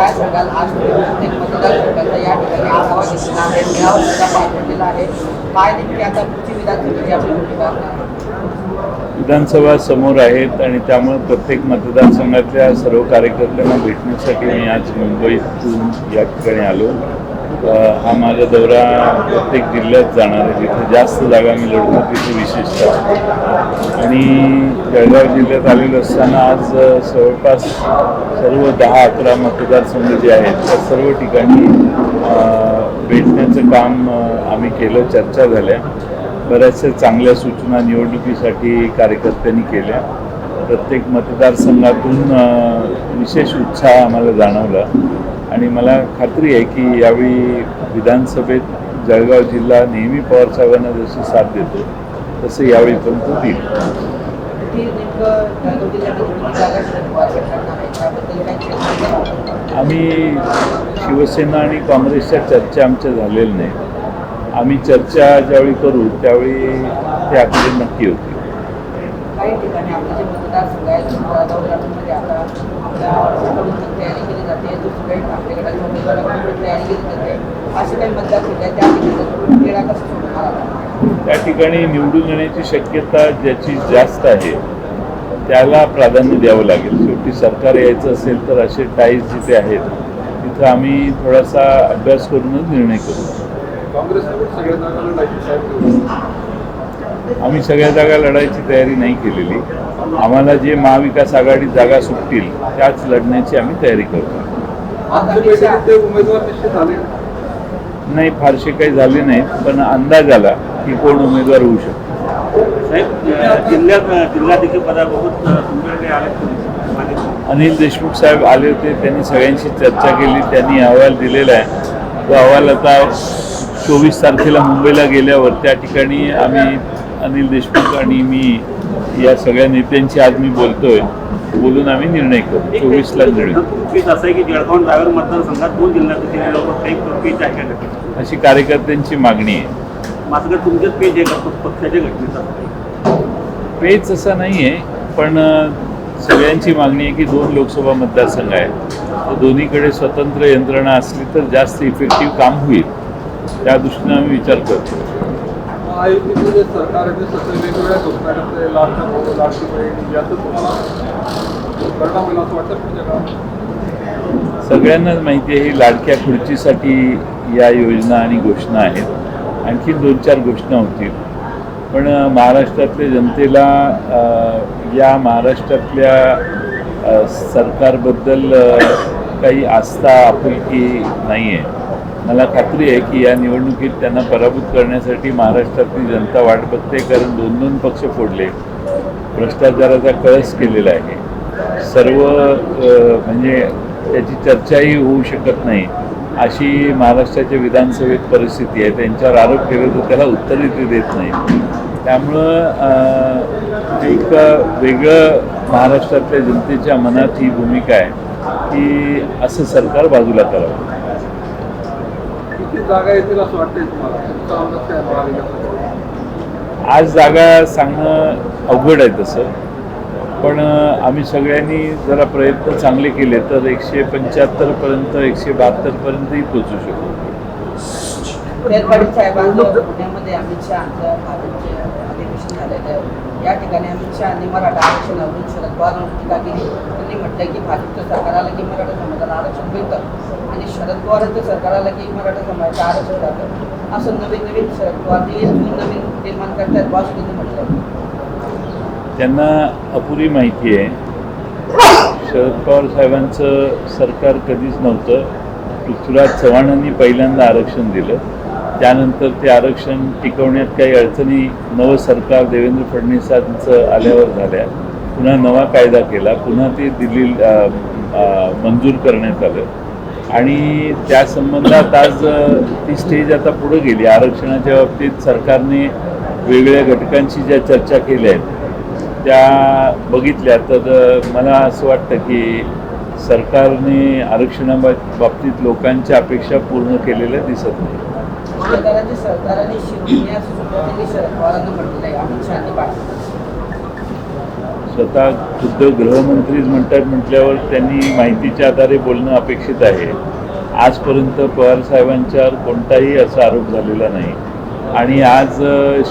काय सांगाल? आज तुम्ही प्रत्येक मतदारसंघाचा या ठिकाणी आढावा घेतलेला आहे. मेळावा सुद्धा पार पडलेला आहे. काय नेमकी आता पुढची विधानसभेची आपली भूमिका विधानसभा समोर आहेत आणि त्यामुळे प्रत्येक मतदारसंघातल्या सर्व कार्यकर्त्यांना भेटण्यासाठी मी आज मुंबईतून या ठिकाणी आलो. हा माझा दौरा प्रत्येक जिल्ह्यात जाणार आहे. जिथे जास्त जागा मी लढतो तिथे विशेषतः. आणि जळगाव जिल्ह्यात आलेलो असताना आज जवळपास सर्व दहा अकरा मतदारसंघ जे आहेत त्या सर्व ठिकाणी भेटण्याचं काम आम्ही केलं चर्चा झाल्या. बऱ्याचशा चांगल्या सूचना निवडणुकीसाठी कार्यकर्त्यांनी केल्या. प्रत्येक मतदारसंघातून विशेष उत्साह आम्हाला जाणवला. आणि मला खात्री आहे की यावेळी विधानसभेत जळगाव जिल्हा नेहमी पवारसाहेबांना जशी साथ देतो तसं यावेळी पण तो देईल. आम्ही शिवसेना आणि काँग्रेसच्या चर्चा आमच्या झालेल्या नाही. आम्ही चर्चा ज्यावेळी करू त्यावेळी ते आपली नक्की होती. काही ठिकाणी आपले जे मतदारसंघ आहेत ग्रामीणमध्ये आता आपल्या कडून तयारी केली जाते. दुसरीकडे गटाच्या उमेदवाराकडून तयारी केली जाते. असे काही मतदारसंघ आहेत त्या ठिकाणी क्रीडा कसं सोडणार त्या ठिकाणी निवडून येण्याची शक्यता ज्याची जास्त आहे त्याला प्राधान्य द्यावं लागेल. शेवटी सरकार यायचं असेल तर असे टाईज जिथे आहेत तिथं आम्ही थोडासा अभ्यास करूनच निर्णय करू. काँग्रेसने पण सगळ्या जागा लढायची साहेब आम्ही सगळ्या जागा लढायची तयारी नाही केलेली. आम्हाला जे महाविकास आघाडी जागा सुटतील त्याच लढण्याची आम्ही तयारी करतो. नाही फारसे काही झाले नाहीत पण अंदाज आला की कोण उमेदवार होऊ शकतो. अनिल देशमुख साहेब आले होते त्यांनी सगळ्यांशी चर्चा केली त्यांनी अहवाल दिलेला आहे. तो अहवाल आता चोवीस तारखेला मुंबईला गेल्यावर त्या ठिकाणी आम्ही अनिल देशमुख आणि मी या सगळ्या नेत्यांशी आज मी बोलतोय बोलून आम्ही निर्णय करू. निर्णय. आहे पेज आहे का अशी कार्यकर्त्यांची मागणी आहे. माझं तुमचेच पेज आहे का? पक्षाच्या घटनेचा? पेच असं नाही आहे पण सगळ्यांची मागणी आहे की दोन लोकसभा मतदारसंघ आहेत. तर दोन्हीकडे स्वतंत्र यंत्रणा असली तर जास्त इफेक्टिव्ह काम होईल. त्या दृष्टीने आम्ही विचार करतो महायुतीचं जे सरकार आहे ते सगळे वेगवेगळ्या घोषणा करते लाडच्या भाऊ लाडकी बहीण याचं तुम्हाला परिणाम होईल असं वाटतं पुढच्या काळात सगळ्यांनाच माहिती आहे ही लाडक्या खुर्चीसाठी या योजना आणि घोषणा आहेत. आणखी दोन चार घोषणा होतील. पण महाराष्ट्रातल्या जनतेला या महाराष्ट्रातल्या सरकारबद्दल काही आस्था आपुलकी नाही आहे मला खात्री आहे की या निवडणुकीत त्यांना पराभूत करण्यासाठी महाराष्ट्रातली जनता वाट बघते कारण दोन दोन पक्ष फोडले. भ्रष्टाचाराचा कळस केलेला आहे. सर्व म्हणजे त्याची चर्चाही होऊ शकत नाही. अशी महाराष्ट्राच्या विधानसभेत परिस्थिती आहे. त्यांच्यावर आरोप केले तर त्याला उत्तरही ते देत नाही. त्यामुळं एक वेगळं महाराष्ट्रातल्या जनतेच्या मनात ही भूमिका आहे की असं सरकार बाजूला करावं. किती जागा येतील असं वाटतंय तुम्हाला? आज जागा सांगणं अवघड आहे तसं. पण आम्ही सगळ्यांनी जरा प्रयत्न चांगले केले तर एकशे पंच्याहत्तरपर्यंत एकशे बहात्तरपर्यंतही पोचू शकतो पुण्यामध्ये अमित भाजपचे अधिवेशन झालेलं आहे. या ठिकाणी अमित शहानी मराठा आरक्षणावरून शरद पवारांवर टीका केली. त्यांनी म्हटलं की भाजपचं सरकार आलं की मराठा समाजाला आरक्षण मिळतं. आणि शरद पवारांचं सरकार आलं की मराठा समाजाचं आरक्षण जातं असं नवीन नवीन शरद पवार नवीन निर्माण करतात असं त्यांनी म्हटलं. त्यांना अपुरी माहिती आहे. शरद पवार साहेबांचं सरकार कधीच नव्हतं. पृथ्वीराज चव्हाणांनी पहिल्यांदा आरक्षण दिलं. त्यानंतर ते आरक्षण टिकवण्यात काही अडचणी नवं सरकार देवेंद्र फडणवीसांचं आल्यावर झाल्या. पुन्हा नवा कायदा केला. पुन्हा ते दिल्ली मंजूर करण्यात आलं. आणि त्या संबंधात आज ती स्टेज आता पुढे गेली. आरक्षणाच्या बाबतीत सरकारने वेगवेगळ्या घटकांशी ज्या चर्चा केल्या आहेत त्या बघितल्या. तर मला असं वाटतं की सरकारने आरक्षणाबाबतीत लोकांच्या अपेक्षा पूर्ण केलेल्या दिसत नाही. सरकारने शिवसेना असं सुद्धा त्यांनी शरद पवारांना म्हटलेलं आहे अमित शहानी पाठवलं स्वतः खुद्द गृहमंत्रीच म्हणतात म्हटल्यावर त्यांनी माहितीच्या आधारे बोलणं अपेक्षित आहे. आजपर्यंत पवार साहेबांच्यावर कोणताही असा आरोप झालेला नाही. आणि आज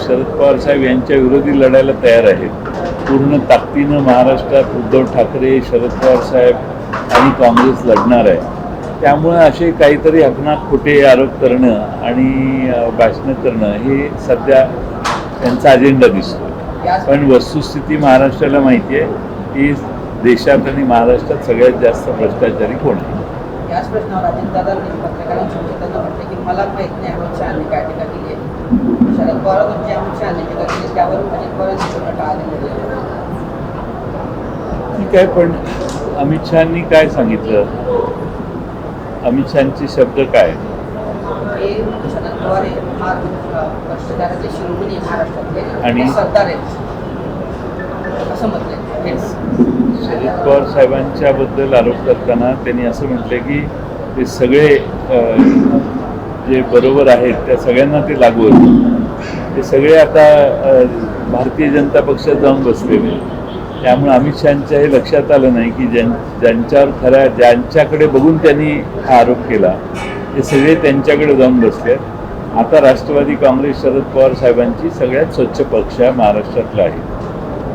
शरद पवार साहेब यांच्या विरोधी लढायला तयार आहेत. पूर्ण ताकदीनं महाराष्ट्रात उद्धव ठाकरे शरद पवार साहेब आणि काँग्रेस लढणार आहे. त्यामुळे असे काहीतरी हकनाक खोटे आरोप करणं आणि भाषणं करणं हे सध्या त्यांचा अजेंडा दिसतो. पण वस्तुस्थिती महाराष्ट्राला माहिती आहे की देशात आणि महाराष्ट्रात सगळ्यात जास्त भ्रष्टाचारी कोण आहे? याच प्रश्नावर अजितदादांनी पत्रकारांशी बोलताना म्हटलं की मला माहीत नाही अमित शहानी काय टीका केली आहे. शरद पवारांची अमित शहानी टीका केली त्यावर अजित पवारांची पूर्ण टाळली ठीक आहे पण अमित शहानी काय सांगितलं? अमित शहाचे शब्द काय? हे शरद पवार हे फार भ्रष्टाचाराचे शिरोमणी आहे महाराष्ट्रातले आणि? सरदार आहेत. असं म्हटलंय. हेच शरद पवार साहेबांच्याबद्दल आरोप करताना त्यांनी असं म्हटलं की ते सगळे जे बरोबर आहेत त्या सगळ्यांना ते लागू होते ते सगळे आता भारतीय जनता पक्षात जाऊन बसलेले त्यामुळे अमित शहाच्या हे लक्षात आलं नाही की ज्यां ज्यांच्यावर खऱ्या ज्यांच्याकडे बघून त्यांनी हा आरोप केला. ते सगळे त्यांच्याकडे जाऊन बसले. आता राष्ट्रवादी काँग्रेस शरद पवार साहेबांची सगळ्यात स्वच्छ पक्ष हा महाराष्ट्रातला आहे.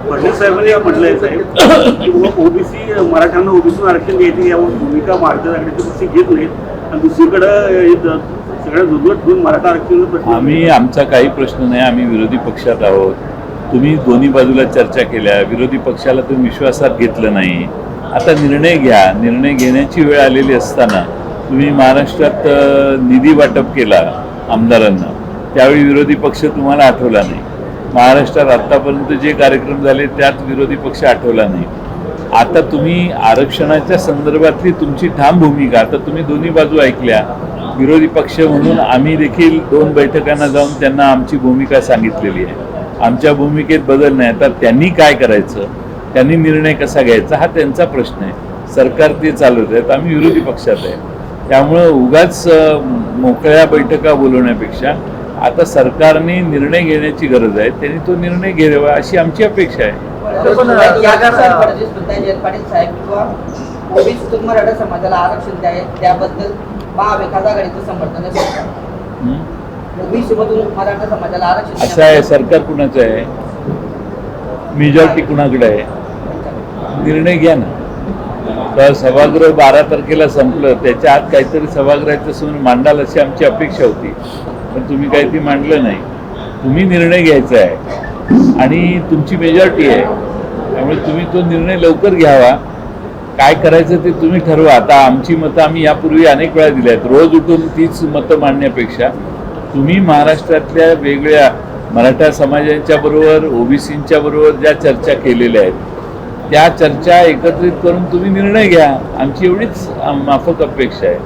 फडणवीस साहेबांनी म्हटलंय साहेब की ओबीसी मराठ्यांना ओबीसी आरक्षण द्यायची यावर भूमिका भारतीय आघाडीची घेत नाहीत. आणि दुसरीकडं सगळ्या दुर्लट घेऊन मराठा आरक्षण प्रश्न आम्ही आमचा काही प्रश्न नाही आम्ही विरोधी पक्षात आहोत. तुम्ही दोन्ही बाजूला चर्चा केल्या विरोधी पक्षाला तुम्ही विश्वासात घेतलं नाही. आता निर्णय घ्या निर्णय घेण्याची वेळ आलेली असताना तुम्ही महाराष्ट्रात निधी वाटप केला आमदारांना त्यावेळी विरोधी पक्ष तुम्हाला आठवला नाही. महाराष्ट्रात आत्तापर्यंत जे कार्यक्रम झाले त्यात विरोधी पक्ष आठवला नाही. आता तुम्ही आरक्षणाच्या संदर्भातली तुमची ठाम भूमिका आता तुम्ही दोन्ही बाजू ऐकल्या. विरोधी पक्ष म्हणून आम्ही देखील दोन बैठकांना जाऊन त्यांना आमची भूमिका सांगितलेली आहे. आमच्या भूमिकेत बदल नाही आता त्यांनी काय करायचं त्यांनी निर्णय कसा घ्यायचा हा त्यांचा प्रश्न आहे. सरकार ते चालवत आहेत आम्ही विरोधी पक्षात आहे. त्यामुळं उगाच मोकळ्या बैठका बोलवण्यापेक्षा आता सरकारने निर्णय घेण्याची गरज आहे. त्यांनी तो निर्णय घ्यावा अशी आमची अपेक्षा आहे. समाजाला आरक्षण त्याबद्दल महाविकास आघाडीचं समर्थन असं आहे सरकार कुणाचं आहे? मेजॉरिटी कुणाकडे आहे? निर्णय घ्या ना. तर सभागृह बारा तारखेला संपलं. त्याच्या आत काहीतरी सभागृहाचं सून मांडाल अशी आमची अपेक्षा होती. पण तुम्ही काही ती मांडलं नाही. तुम्ही निर्णय घ्यायचा आहे. आणि तुमची मेजॉरिटी आहे. त्यामुळे तुम्ही तो निर्णय लवकर घ्यावा. काय करायचं ते तुम्ही ठरवा. आता आमची मतं आम्ही यापूर्वी अनेक वेळा दिली आहेत. रोज उठून तीच मतं मांडण्यापेक्षा तुम्ही महाराष्ट्रातल्या वेगळ्या मराठा समाजांच्या बरोबर ओबीसींच्या बरोबर ज्या चर्चा केलेल्या आहेत त्या चर्चा एकत्रित करून तुम्ही निर्णय घ्या. आमची एवढीच माफक अपेक्षा आहे.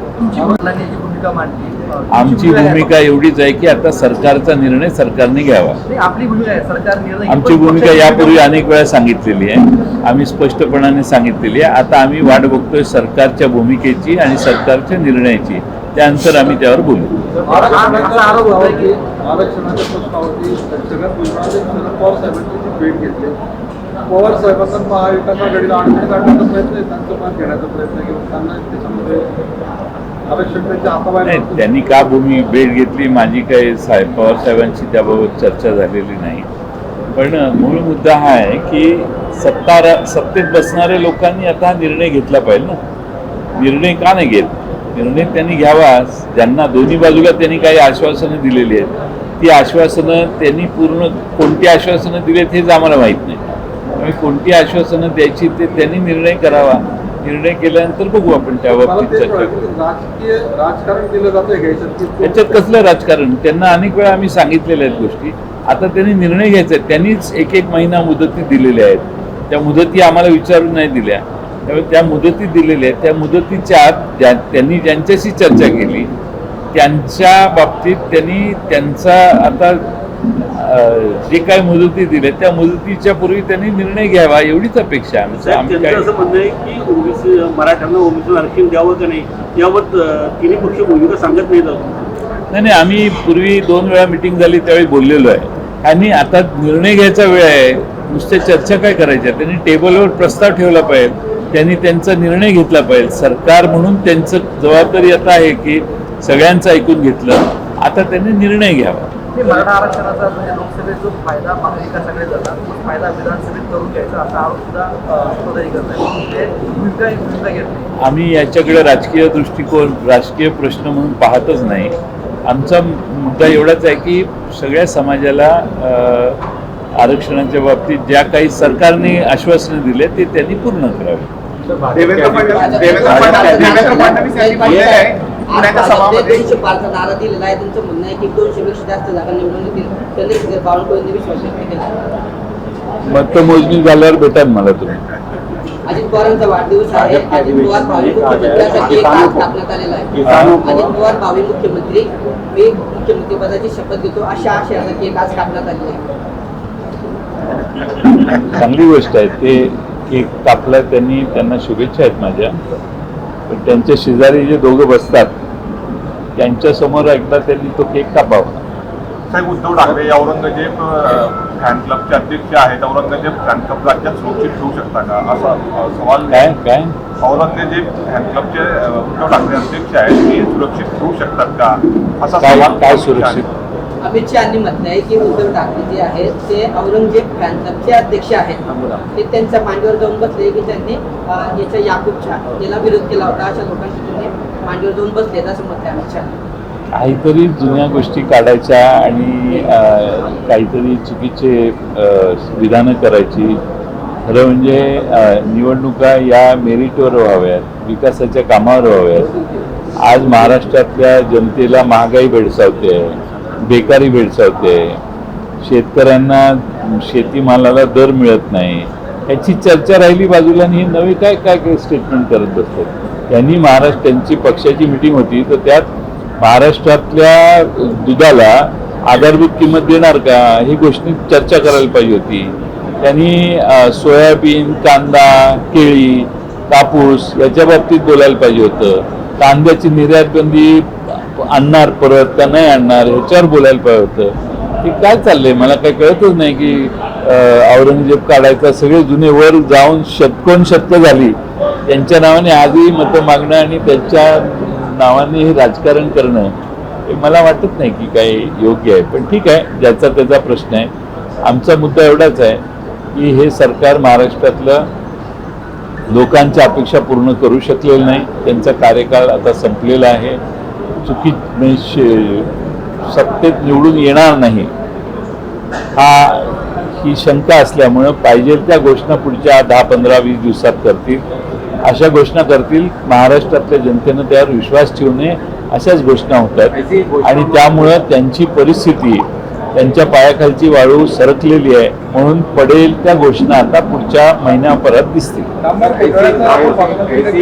आमची. भूमिका एवढीच आहे की आता सरकारचा निर्णय सरकारने घ्यावा. नाही, आपली भूमिका आहे. सरकार निर्णय घेईल, आमची भूमिका यापूर्वी भूमिका- अनेक वेळा सांगितलेली आहे. आम्ही स्पष्टपणाने सांगितलेली आहे. आता आम्ही वाट बघतोय सरकारच्या भूमिकेची आणि सरकारच्या निर्णयाची. त्यानंतर आम्ही त्यावर बोलू. आरक्षणाच्या पवार साहेबांची साहेबांना महाविकास आघाडीला अडचणीत आणण्याचा प्रयत्न आहे त्यांचं मत घेण्याचा प्रयत्न किंवा त्यांना त्याच्यामध्ये नाही. त्यांनी का भूमी भेट घेतली? माझी काही साहेब पवार साहेबांशी त्याबाबत चर्चा झालेली नाही. पण मूळ मुद्दा हा आहे की सत्ता सत्तेत बसणाऱ्या लोकांनी आता निर्णय घेतला पाहिजे ना. निर्णय का नाही घेत? निर्णय त्यांनी घ्यावा. ज्यांना दोन्ही बाजूला त्यांनी काही आश्वासनं दिलेली आहेत. ती आश्वासनं त्यांनी पूर्ण कोणती आश्वासनं दिलीत हेच आम्हाला माहीत नाही. त्यामुळे कोणती आश्वासनं द्यायची ते त्यांनी निर्णय करावा. निर्णय केल्यानंतर बघू आपण त्या बाबतीत चर्चा करू. याच्यात कसलं राजकारण? त्यांना अनेक वेळा आम्ही सांगितलेल्या आहेत गोष्टी. आता त्यांनी निर्णय घ्यायचा आहे. त्यांनीच एक एक महिना मुदती दिलेल्या आहेत. त्या मुदती आम्हाला विचारून नाही दिल्या. त्यामुळे त्या मुदती दिलेल्या आहेत. त्या मुदतीच्या आत ज्या त्यांनी ज्यांच्याशी चर्चा केली त्यांच्या बाबतीत त्यांनी त्यांचा आता जे काय मुदती दिल्या त्या मुदतीच्या पूर्वी त्यांनी निर्णय घ्यावा एवढीच अपेक्षा आहे. काय असं म्हणणं आहे की ओबीसी मराठ्यांना ओबीसी आरक्षण द्यावं का नाही यावर तिन्ही पक्ष भूमिका सांगत नाहीत नाही नाही आम्ही पूर्वी दोन वेळा मिटिंग झाली त्यावेळी बोललेलो आहे. आणि आता निर्णय घ्यायचा वेळ आहे नुसते चर्चा काय करायच्या त्यांनी टेबलवर प्रस्ताव ठेवला पाहिजे त्यांनी त्यांचा निर्णय घेतला पाहिजे. सरकार म्हणून त्यांचं जबाबदारी आता आहे की सगळ्यांचं ऐकून घेतलं आता त्यांनी निर्णय घ्यावा. ते मराठा आरक्षणाचा म्हणजे लोकसभेत जो फायदा महाविकासाकडे झाला तो फायदा विधानसभेत करून घ्यायचा असा आरोप सुद्धा विरोधही करत आहे ते भूमिका भूमिका घेत नाही. आम्ही याच्याकडे राजकीय दृष्टिकोन राजकीय प्रश्न म्हणून पाहतच नाही. आमचा मुद्दा एवढाच आहे की सगळ्या समाजाला आरक्षणाच्या बाबतीत ज्या काही सरकारने आश्वासनं दिले ते त्यांनी पूर्ण करावे. देवेंद्र फडणवीस देवेंद्र फडणवीस देवेंद्र फडणवीस यांनी दोनशे पाचचा नारा दिलेला आहे. तुमचं म्हणणं आहे की दोनशे पेक्षा जास्त जागा निवडून येतील. चंद्रशेखर बावनकुळेंनी विश्वास व्यक्त केला. मतमोजणी झाल्यावर भेटा ना मला तुम्ही. अजित पवारांचा वाढदिवस आहे. अजित पवार भावी मुख्यमंत्र्यासाठी एक आज स्थापण्यात आलेला आहे. अजित पवार भावी मुख्यमंत्री. मी मुख्यमंत्री पदाची शपथ घेतो. अशा आशयासाठी एक आज स्थापण्यात आलेली आहे. चांगली गोष्ट आहे. ते केक कापला त्यांनी. त्यांना शुभेच्छा आहेत माझ्या. पण त्यांच्या शेजारी जे दोघं बसतात त्यांच्यासमोर एकदा त्यांनी तो केक कापावा. साहेब उद्धव ठाकरे या औरंगजेब फॅन क्लबचे अध्यक्ष आहेत. औरंगजेब फॅन क्लब राज्यात सुरक्षित ठेवू शकता का? असा अ, सवाल काय काय? औरंगजेब फॅन क्लबचे अ, उद्धव ठाकरे अध्यक्ष आहेत. ते सुरक्षित ठेवू शकतात का? असा काय सवाल काय सुरक्षित? अमित शहानी म्हटलं आहे की उद्धव ठाकरे जे आहेत ते औरंगजेब फॅन क्लबचे अध्यक्ष आहेत. ते त्यांच्या मांडीवर जाऊन बसले की त्यांनी याच्या याकूब शहा याला विरोध केला होता. अशा लोकांशी तुम्ही मांडीवर जाऊन बसलेत असं म्हटलं अमित शहा. काहीतरी जुन्या गोष्टी काढायच्या आणि काहीतरी चुकीचे विधानं करायची. खरं म्हणजे निवडणुका या मेरिटवर व्हाव्यात विकासाच्या कामावर व्हाव्यात. आज महाराष्ट्रातल्या जनतेला महागाई भेडसावते. बेकारी भेडसावते शेतकऱ्यांना शेतीमालाला दर मिळत नाही. याची चर्चा राहिली बाजूला आणि हे नवे काय काय काय स्टेटमेंट करत बसतात त्यांनी महाराष्ट्र त्यांची पक्षाची मिटिंग होती तर त्यात महाराष्ट्रातल्या दुधाला आधारभूत किंमत देणार का? ही गोष्टी चर्चा करायला पाहिजे होती. त्यांनी सोयाबीन कांदा केळी कापूस याच्या बाबतीत बोलायला पाहिजे होतं. कांद्याची निर्यात बंदी आणणार परत का नाही आणणार ह्याच्यावर बोलायला पाहिजे होतं. की काय चाललंय? मला काही कळतच नाही की औरंगजेब काढायचा सगळे जुने वर जाऊन शतकोन शतक झाली? त्यांच्या नावाने आजही मतं मागणं आणि त्यांच्या नावाने हे राजकारण करणं हे मला वाटत नाही की काही योग्य आहे. पण ठीक आहे ज्याचा त्याचा प्रश्न आहे. आमचा मुद्दा एवढाच आहे की हे सरकार महाराष्ट्रातलं लोकांच्या अपेक्षा पूर्ण करू शकलेलं नाही. त्यांचा कार्यकाळ आता संपलेला आहे. चुकी सत्तेत निवडून येणार नाही. हा ही शंका असल्यामुळं पाहिजे त्या घोषणा पुढच्या दहा पंधरा वीस दिवसात करतील. अशा घोषणा करतील महाराष्ट्रातल्या जनतेनं त्यावर विश्वास ठेवू नये अशाच घोषणा होतात. आणि त्यामुळं त्यांची परिस्थिती त्यांच्या पायाखालची वाळू सरकलेली आहे म्हणून पडेल त्या घोषणा आता पुढच्या दिसतील.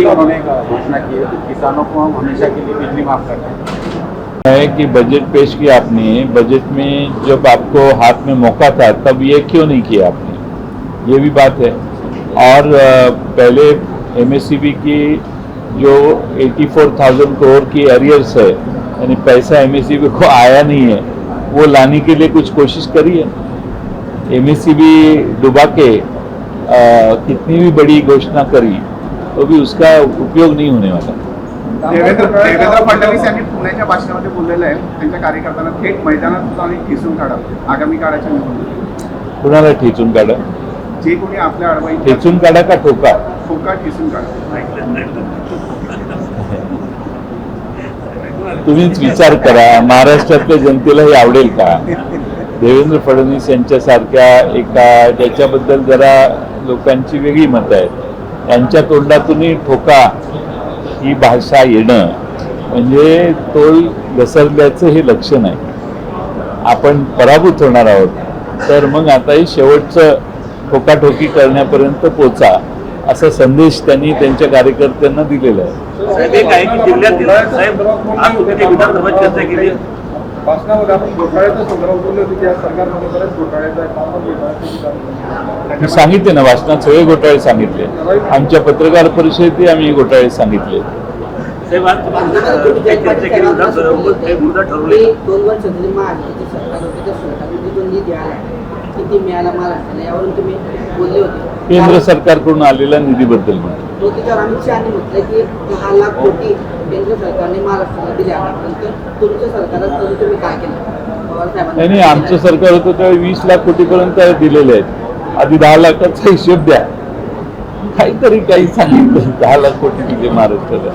उन्होंने घोषणा की है कि किसानों को हम हमेशा के लिए बिजली माफ़ करते हैं। कि बजट पेश किया आपने बजट में जब आपको हाथ में मौका था तब ये क्यों नहीं किया आपने? ये भी बात है। और पहले एमएससीबी की जो 84,000 करोड़ की एरियर्स है यानी पैसा एमएससीबी को आया नहीं है वो लाने के लिए कुछ कोशिश करी है। एमएससीबी डुबा के अ, कितनी भी बड़ी घोषणा करी तो भी उसका उपयोग नहीं होने वाला। देवेंद्र देवेंद्र फडणवीस यांनी पुण्याच्या भाषणामध्ये बोललेलं आहे त्यांच्या कार्यकर्त्यांना थेट मैदानात आणि ठेचून काढा आगामी काळाच्या निवडणुकीत. कुणाला ठेचून काढा? जे कोणी आपल्या अडवाई ठेचून काढा का ठोका? ठोका ठेचून काढा. तुम्हीच विचार करा महाराष्ट्रातल्या जनतेला हे आवडेल का? देवेंद्र फडणवीस यांच्यासारख्या एका ज्याच्याबद्दल जरा लोकांची वेगळी मतं आहेत यांच्या तोंडातूनही ठोका ही भाषा येणं म्हणजे तोल घसरल्याचं हे लक्षण आहे आपण पराभूत होणार आहोत तर मग आता हे शेवटचं ठोकाठोकी करण्यापर्यंत पोचा. असा संदेश त्यांनी त्यांच्या कार्यकर्त्यांना दिलेला आहे. मी सांगितले ना भाषणात सगळे घोटाळे सांगितले. आमच्या पत्रकार परिषदेतही आम्ही घोटाळे सांगितले. ठरवले. निधी मिळाला महाराष्ट्राला यावरून तुम्ही बोलले होते. केंद्र सरकारकडून आलेल्या निधीबद्दल म्हणतो तो त्याच्यावर अमित शहानी म्हटलं की दहा लाख कोटी केंद्र सरकारने महाराष्ट्राला दिले आतापर्यंत. तुमच्या सरकारात तरी तुम्ही काय केलं? पवार साहेबांनी नाही नाही आमचं सरकार होतं त्यावेळी वीस लाख कोटीपर्यंत दिलेले आहेत. आधी दहा लाखाचा हिशोब द्या. काहीतरी काही सांगितलं. दहा लाख कोटी दिले महाराष्ट्राला.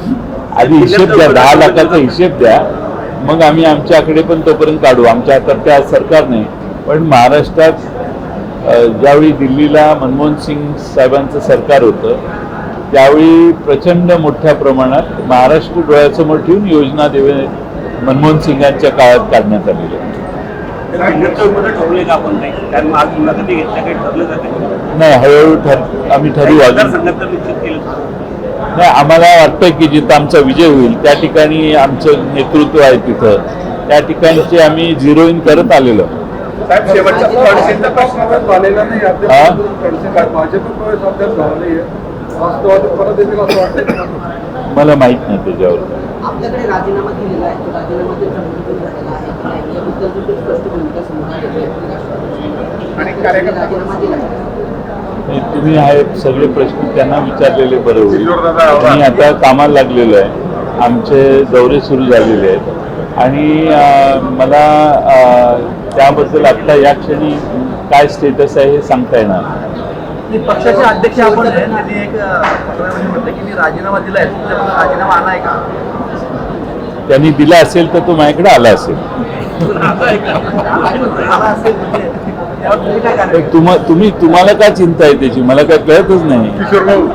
आधी हिशेब द्या दहा लाखाचा हिशेब द्या. मग आम्ही आमच्याकडे पण तोपर्यंत काढू. आमच्या हातात त्या सरकार नाही पण महाराष्ट्रात ज्यावेळी दिल्लीला मनमोहन सिंग साहेबांचं सरकार होतं त्यावेळी प्रचंड मोठ्या प्रमाणात महाराष्ट्र डोळ्यासमोर ठेवून योजना देवे मनमोहन सिंगांच्या काळात काढण्यात आलेल्या नाही हळूहळू ठर आम्ही ठरवू नाही आम्हाला वाटतं की जिथं आमचा विजय होईल त्या ठिकाणी आमचं नेतृत्व आहे तिथं. त्या ठिकाणचे आम्ही झिरो इन करत आलेलो. साहेब खडसेंचा प्रश्न झालेला नाही? अद्याप खडसे काय भाजप प्रवेश अद्याप झाला वास्तवात परत येतील असं वाटतं मला माहीत नाही त्याच्यावर आपल्याकडे राजीनामा दिलेला आहे तो राजीनामा नाही तुम्ही. आणि. नाही, सगळे प्रश्न त्यांना विचारलेले बरं होईल. मी आता कामाला लागलेलो आहे आमचे दौरे सुरू झालेले आहेत आणि मला त्याबद्दल आत्ता या क्षणी काय स्टेटस आहे हे सांगता येणार. पक्षाचे अध्यक्ष आपण आहे त्यांनी एक पत्रामध्ये म्हटलं की मी राजीनामा दिलाय तुमच्याकडून राजीनामा आलाय का? त्यांनी दिला असेल तर तो माझ्याकडे आला असेल. आला म्हणजे तुम्ही काय तुम्हाला काय चिंता आहे त्याची? मला काय कळतच नाही. किशोर भाऊ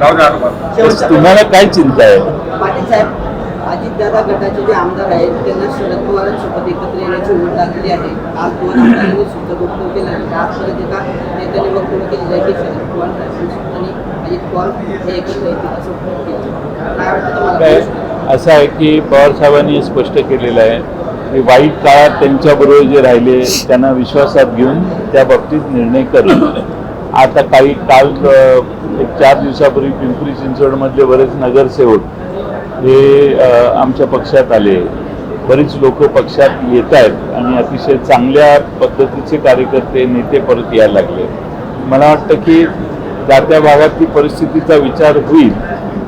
जाऊ द्या आता. तर तुम्हाला काय चिंता आहे? पाटील साहेब अजितदादा गटाचे जे आमदार आहेत त्यांना शरद पवारांसोबत एकत्र येण्याची उमेद दाखवली आहे. आज दोन आमदारांनी सुद्धा वक्तव्य केलं आहे. आजपर्यंत एका नेत्याने वक्तव्य केलेलं आहे की शरद पवार आणि अजित पवार हे एकत्र येतील असं काय वाटतं काय? तुम्हाला असं आहे की पवार साहेबांनी स्पष्ट केलेलं आहे की वाईट काळात त्यांच्याबरोबर जे राहिले त्यांना विश्वासात घेऊन त्या बाबतीत निर्णय करणं. आता काही काल एक चार दिवसापूर्वी पिंपरी चिंचवडमधले बरेच नगरसेवक हे आमच्या पक्षात आले. बरीच लोक पक्षात येत आहेत आणि अतिशय चांगल्या पद्धतीचे कार्यकर्ते नेते परत यायला लागले. मला वाटतं की त्या त्या भागात ती परिस्थितीचा विचार होईल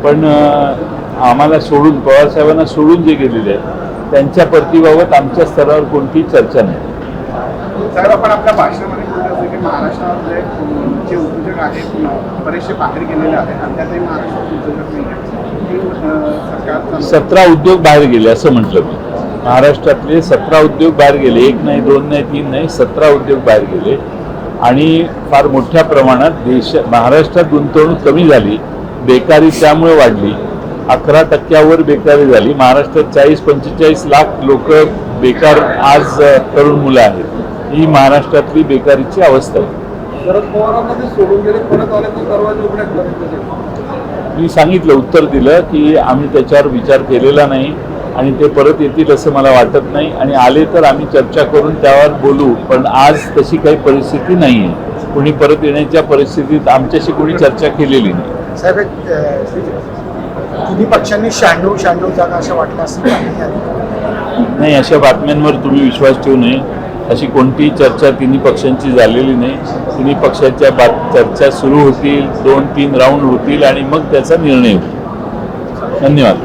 पण आम्हाला सोडून पवारसाहेबांना सोडून जे गेलेले आहेत त्यांच्या परतीबाबत आमच्या स्तरावर कोणतीही चर्चा नाही. साहेब आपल्या भाषणामध्ये की महाराष्ट्रात जे उद्योजक आहेत बरेचसे बाहेर गेलेले आहेत आणि त्यातही महाराष्ट्रात उद्योजक नाही सतरा उद्योग बाहेर गेले असं म्हटलं मी. महाराष्ट्रातले सतरा उद्योग बाहेर गेले एक नाही दोन नाही तीन नाही सतरा उद्योग बाहेर गेले. आणि फार मोठ्या प्रमाणात देश महाराष्ट्रात गुंतवणूक कमी झाली बेकारी त्यामुळे वाढली. अकरा टक्क्यावर बेकारी झाली. महाराष्ट्रात चाळीस पंचेचाळीस लाख लोक बेकार आज तरुण मुलं आहेत. ही महाराष्ट्रातली बेकारीची अवस्था आहे. शरद पवारांना सोडून गेले परत आले तर दरवाजे उघडे मी सांगितलं उत्तर दिलं की आम्ही त्याच्यावर विचार केलेला नाही आणि ते परत येतील असं मला वाटत नाही. आणि आले तर आम्ही चर्चा करून त्यावर बोलू. पण आज तशी काही परिस्थिती नाही आहे कोणी परत येण्याच्या परिस्थितीत आमच्याशी कोणी चर्चा केलेली नाही. साहेब तिन्ही पक्षांनी शहाण्णव शहाण्णव जागा अशा वाटल्या नाही अशा बातम्यांवर तुम्ही विश्वास ठेवू नये. अशी कोणतीही चर्चा तिन्ही पक्षांची झालेली नाही. तिन्ही पक्षाच्या बात चर्चा सुरू होतील दोन तीन राऊंड होतील आणि मग त्याचा निर्णय होईल. धन्यवाद.